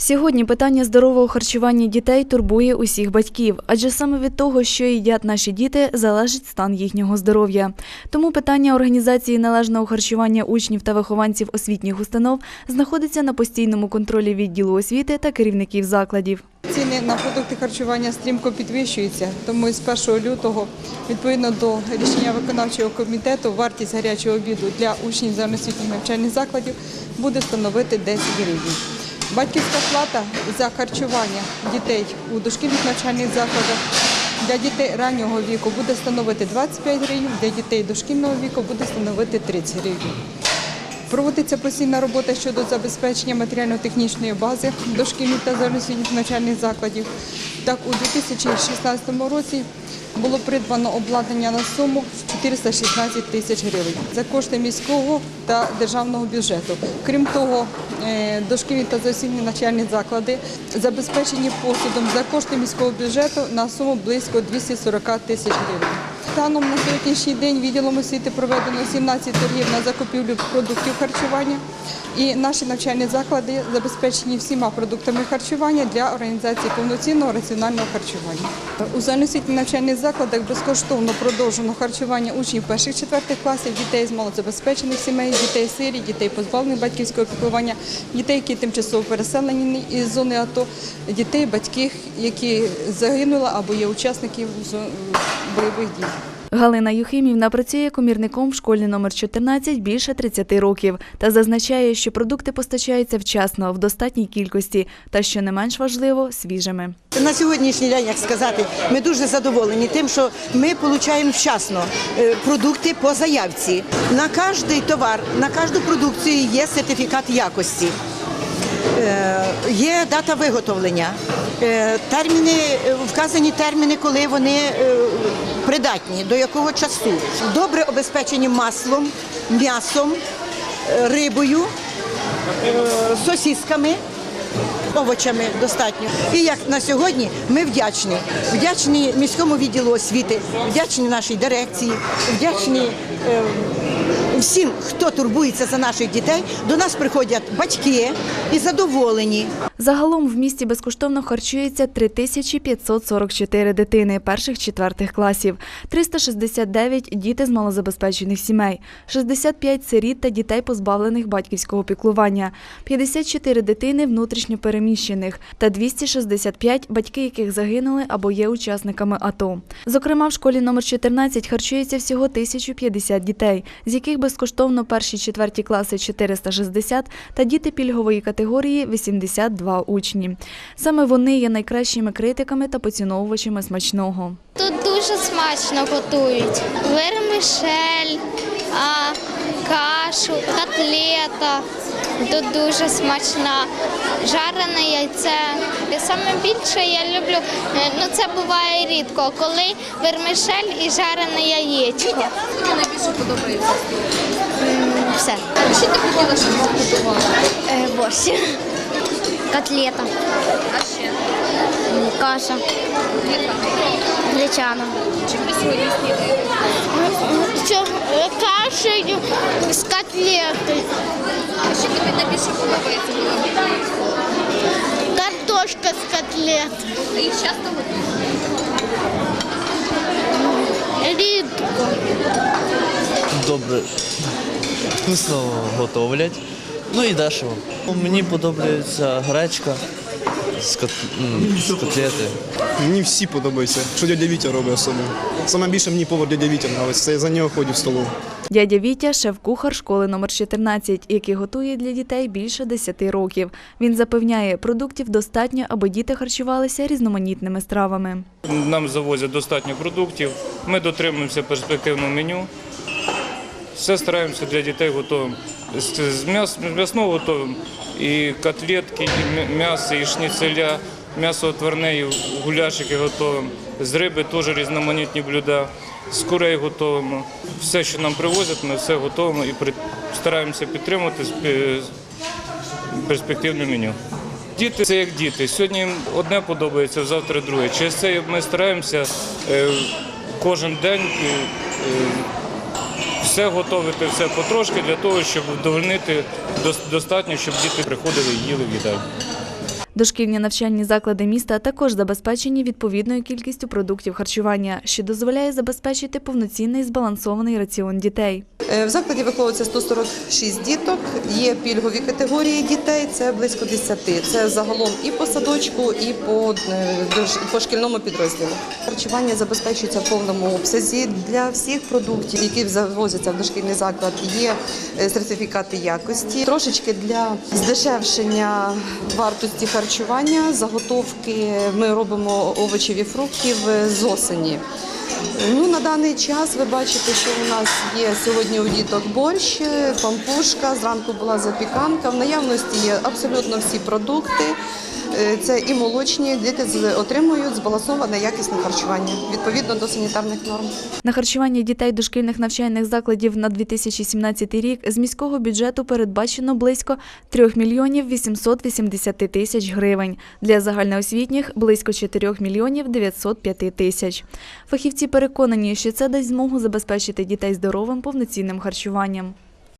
Сьогодні питання здорового харчування дітей турбує усіх батьків, адже саме від того, що їдять наші діти, залежить стан їхнього здоров'я. Тому питання організації належного харчування учнів та вихованців освітніх установ знаходиться на постійному контролі відділу освіти та керівників закладів. Ціни на продукти харчування стрімко підвищуються, тому з 1 лютого, відповідно до рішення виконавчого комітету, вартість гарячого обіду для учнів загальноосвітніх навчальних закладів буде становити 10 гривень. Батьківська плата за харчування дітей у дошкільних навчальних закладах для дітей раннього віку буде становити 25 гривень, для дітей дошкільного віку буде становити 30 гривень. Проводиться постійна робота щодо забезпечення матеріально-технічної бази дошкільних та загальноосвітніх навчальних закладів. Так, у 2016 році було придбано обладнання на суму 416 тисяч гривень за кошти міського та державного бюджету. Крім того, дошкільні та загальноосвітні навчальні заклади забезпечені посудом за кошти міського бюджету на суму близько 240 тисяч гривень. Станом на сьогоднішній день відділом освіти проведено 17 торгів на закупівлю продуктів харчування. І наші навчальні заклади забезпечені всіма продуктами харчування для організації повноцінного раціонального харчування. У загальноосвітніх навчальних закладах безкоштовно продовжено харчування учнів перших-четвертих класів, дітей з малозабезпечених сімей, дітей сирі, дітей позбавлених батьківського піклування, дітей, які тимчасово переселені із зони АТО, дітей, батьків, які загинули або є учасників бойових дій. Галина Юхимівна працює комірником в школі номер 14 більше 30 років та зазначає, що продукти постачаються вчасно в достатній кількості та, що не менш важливо, свіжими. На сьогоднішній день, як сказати, ми дуже задоволені тим, що ми отримуємо вчасно е, продукти по заявці. На кожний товар, на кожну продукцію є сертифікат якості. Е, Є дата виготовлення, е, терміни, вказані терміни, коли вони придатні, до якого часу. Добре обезпечені маслом, м'ясом, е, рибою, е, сосісками овочами достатньо. І як на сьогодні ми вдячні. Вдячні міському відділу освіти, вдячні нашій дирекції, вдячні е, всім, хто турбується за наших дітей. До нас приходять батьки і задоволені. Загалом в місті безкоштовно харчується 3544 дитини перших-четвертих класів, 369 – діти з малозабезпечених сімей, 65 – сиріт та дітей, позбавлених батьківського піклування, 54 дитини внутрішньо переміщених та 265 – батьки, яких загинули або є учасниками АТО. Зокрема, в школі номер 14 харчується всього 1050 дітей, з яких безкоштовно перші-четверті класи 460 та діти пільгової категорії 82 учні. Саме вони є найкращими критиками та поціновувачами смачного. Тут дуже смачно готують. Вермишель, а, кашу, котлета. Тут дуже смачна. Жарене яйце. Саме більше я люблю, е, ну це буває рідко, коли вермишель і жарене яєчко. Мені найбільше подобається. Все. Що ти хотіла, щоб вам готували? Е, борщ. Котлета, А ще? каша, Яка? гречана. Чим ви сьогодні снідаєте? Кашею з котлетою. А що тобі найбільше подобається? Картошка з котлет. А їх часто готують? Рідко. добре, вкусно готовлять. Ну і дешево. Мені подобається гречка з, кот... м, з котлети. Мені всі подобаються, що дядя Вітя робить особливо. Саме більше мені повар дядя Вітя подобається, це я за нього ходив в столову. Дядя Вітя – шеф-кухар школи номер 14, який готує для дітей більше 10 років. Він запевняє, продуктів достатньо, аби діти харчувалися різноманітними стравами. Нам завозять достатньо продуктів. Ми дотримуємося перспективного меню. Все стараємося для дітей готовим. З з м'яс, готовим і котлетки, і м'ясо, і шніцеля, м'ясо отварне, і гуляшики готовим. З риби теж різноманітні блюда. З курей готовимо. Все, що нам привозять, ми все готовимо і стараємося підтримувати перспективне меню. Діти це як діти. Сьогодні їм одне подобається, завтра друге. Через це ми стараємося е, кожен день е, е, все готувати, все потрошки для того, щоб вдовольнити дос- достатньо, щоб діти приходили і їли в їдальню. Дошкільні навчальні заклади міста також забезпечені відповідною кількістю продуктів харчування, що дозволяє забезпечити повноцінний збалансований раціон дітей. Е, В закладі виховується 146 діток. Є пільгові категорії дітей, це близько 10. Це загалом і по садочку, і по, е, по шкільному підрозділу. Харчування забезпечується в повному обсязі для всіх продуктів, які завозяться в дошкільний заклад. Є е, сертифікати якості. Трошечки для здешевшення вартості харчування, заготовки ми робимо овочів і фруктів з осені. Ну, на даний час ви бачите, що у нас є сьогодні у діток борщ, пампушка, зранку була запіканка. В наявності є абсолютно всі продукти. Е, Це і молочні, діти отримують збалансоване якісне харчування відповідно до санітарних норм. На харчування дітей дошкільних навчальних закладів на 2017 рік з міського бюджету передбачено близько 3 мільйонів 880 тисяч гривень. Для загальноосвітніх – близько 4 мільйонів 905 тисяч. Фахівці переконані, що це дасть змогу забезпечити дітей здоровим повноцінним харчуванням.